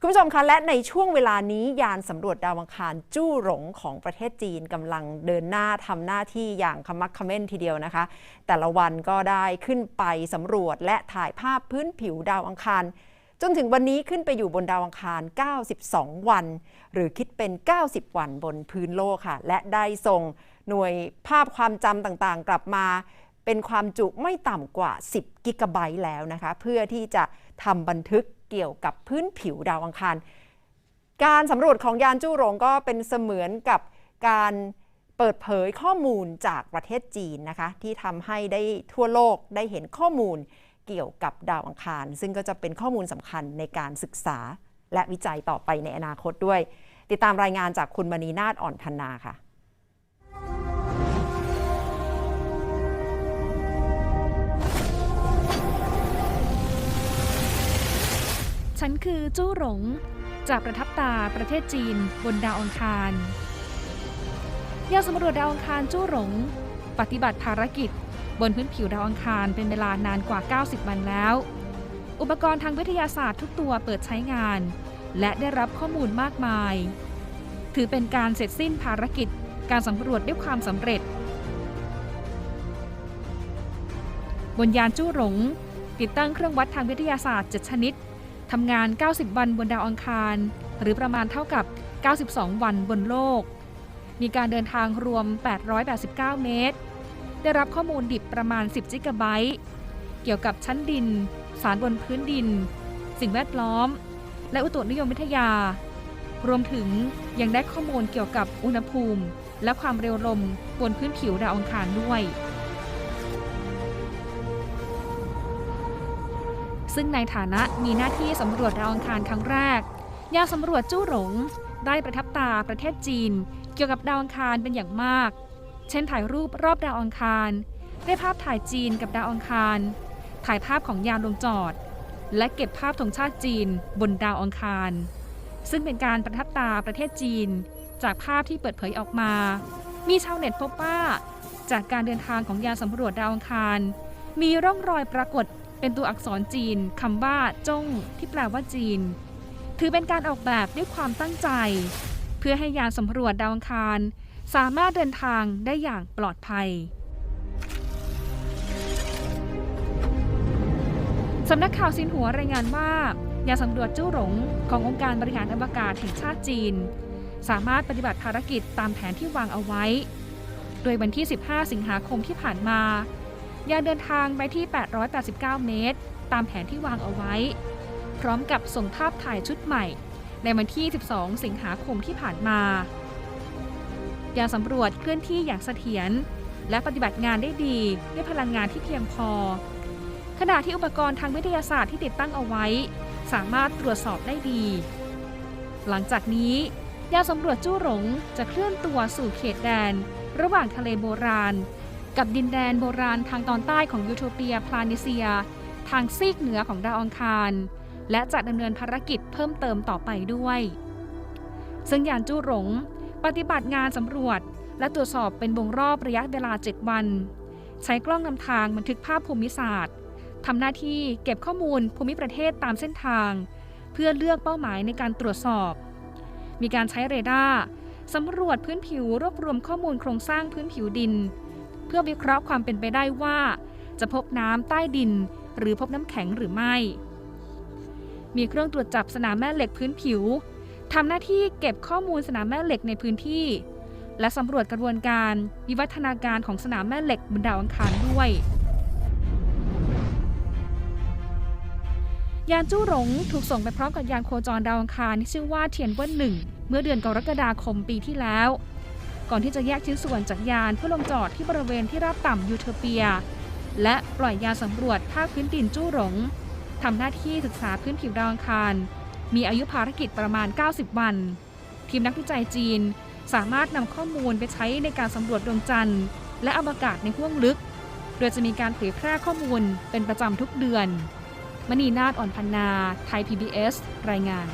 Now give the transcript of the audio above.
คุณผู้ชมคะและในช่วงเวลานี้ยานสำรวจดาวอังคารจู้หลงของประเทศจีนกำลังเดินหน้าทำหน้าที่อย่างขมักขม้นทีเดียวนะคะ แต่ละวันก็ได้ขึ้นไปสำรวจและถ่ายภาพพื้นผิวดาวอังคาร จนถึงวันนี้ขึ้นไปอยู่บนดาวอังคาร 92 วัน หรือคิดเป็น 90 วันบนพื้นโลกค่ะ และได้ส่งหน่วยภาพความจำต่างๆ กลับมาเป็นความจุไม่ต่ำกว่า 10 กิกะไบต์แล้วนะคะ เพื่อที่จะทำบันทึก เกี่ยวกับพื้นผิวดาวอังคาร การสำรวจของยานจู้หลงก็เป็นเสมือนกับการเปิดเผยข้อมูลจากประเทศจีนนะคะที่ทำให้ได้ทั่วโลกได้เห็นข้อมูลเกี่ยวกับดาวอังคาร ซึ่งก็จะเป็นข้อมูลสำคัญในการศึกษาและวิจัยต่อไปในอนาคตด้วย ติดตามรายงานจากคุณมณีนาฏอ่อนพันนาค่ะ ฉันคือจู้หลง จากประทับตาประเทศจีนบนดาวอังคารยานสำรวจดาวอังคารจู้หลง ปฏิบัติภารกิจ บนพื้นผิวดาวอังคารเป็นเวลานานกว่า 90 วันแล้ว อุปกรณ์ทางวิทยาศาสตร์ทุกตัวเปิดใช้งาน และได้รับข้อมูลมากมาย ถือเป็นการเสร็จสิ้นภารกิจ การสำรวจด้วยความสำเร็จ บนยานจู้หลง ติดตั้งเครื่องวัดทางวิทยาศาสตร์ 7 ชนิด ทำงาน 90 วันบนดาวอังคาร หรือประมาณเท่ากับ 92 วันบนโลก มีการเดินทางรวม 889 เมตร ได้รับข้อมูลดิบประมาณ 10 จิกะไบต์ เกี่ยวกับชั้นดิน สารบนพื้นดิน สิ่งแวดล้อม และอุตุนิยมวิทยา รวมถึงยังได้ข้อมูลเกี่ยวกับอุณหภูมิ และความเร็วลมบนพื้นผิวดาวอังคารด้วย ซึ่งในฐานะมีหน้าที่สำรวจดาวอังคารครั้งแรก ยานสำรวจจู้หลง ได้ประทับตาประเทศจีน เกี่ยวกับดาวอังคารเป็นอย่างมาก เช่นถ่ายรูปรอบดาวอังคาร ได้ภาพถ่ายจีนกับดาวอังคาร ถ่ายภาพของยานลงจอด และเก็บภาพธงชาติจีนบนดาวอังคาร ซึ่งเป็นการประทับตาประเทศจีน จากภาพที่เปิดเผยออกมา มีชาวเน็ตพบว่าจากการเดินทางของยานสำรวจดาวอังคาร มีร่องรอยปรากฏ เป็นตัวอักษรจีนคำว่าจงที่แปลว่าจีน ถือเป็นการออกแบบด้วยความตั้งใจ เพื่อให้ยานสำรวจดาวอังคาร สามารถเดินทางได้อย่างปลอดภัยสำนักข่าวซินหัวรายงานว่ายานสำรวจจู้หลงขององค์การบริหารอวกาศแห่งชาติจีน สามารถปฏิบัติภารกิจตามแผนที่วางเอาไว้ โดยวันที่ 15 สิงหาคมที่ผ่านมา ยานเดินทางไปที่ 889 เมตร ตามแผนที่วางเอาไว้ พร้อมกับส่งภาพถ่ายชุดใหม่ ในวันที่ 12 สิงหาคมที่ผ่านมายานสำรวจเคลื่อนที่อย่างเสถียรและปฏิบัติงานได้ดีด้วยพลังงานที่เพียงพอ ขณะที่อุปกรณ์ทางวิทยาศาสตร์ที่ติดตั้งเอาไว้ สามารถตรวจสอบได้ดี หลังจากนี้ยานสำรวจจู้หลงจะเคลื่อนตัวสู่เขตแดน ระหว่างทะเลโบราณ กับดินแดนโบราณทางตอนใต้ของยูโทเปียพลานิเซีย ทางซีกเหนือของดาวอังคาร และจะดำเนินภารกิจเพิ่มเติมต่อไปด้วย ซึ่งยานจู้หลงปฏิบัติงานสำรวจ และตรวจสอบเป็นวงรอบระยะเวลา 7 วัน ใช้กล้องนำทางบันทึกภาพภูมิศาสตร์ทำหน้าที่เก็บข้อมูลภูมิประเทศตามเส้นทาง เพื่อเลือกเป้าหมายในการตรวจสอบ มีการใช้เรดาร์สำรวจพื้นผิวรวบรวมข้อมูลโครงสร้างพื้นผิวดิน เพื่อวิเคราะห์ความเป็นไปได้ว่า จะพบน้ำใต้ดิน หรือพบน้ำแข็งหรือไม่ มีเครื่องตรวจจับสนามแม่เหล็กพื้นผิวทำหน้าที่เก็บข้อมูลสนามแม่เหล็กในพื้นที่ และสำรวจกระบวนการวิวัฒนาการของสนามแม่เหล็กบนดาวอังคารด้วย ยานจู้หลงถูกส่งไปพร้อมกับยานโคจรดาวอังคารที่ชื่อว่าเทียนเวินหนึ่งเมื่อเดือนกรกฎาคมปีที่แล้ว ก่อนที่จะแยกชิ้นส่วนจากยานเพื่อลงจอดที่บริเวณที่ราบต่ำยูเทเปีย และปล่อยยานสำรวจภาคพื้นดินจู้หลงทำหน้าที่ศึกษาพื้นผิวดาวอังคาร มีอายุภารกิจประมาณ 90 วัน ทีมนักวิจัยจีนสามารถนำข้อมูลไปใช้ในการสำรวจดวงจันทร์ และอวกาศในห้วงลึก โดยจะมีการเผยแพร่ข้อมูลเป็นประจำทุกเดือน มณีนาฏอ่อนพันนา ไทย PBS รายงาน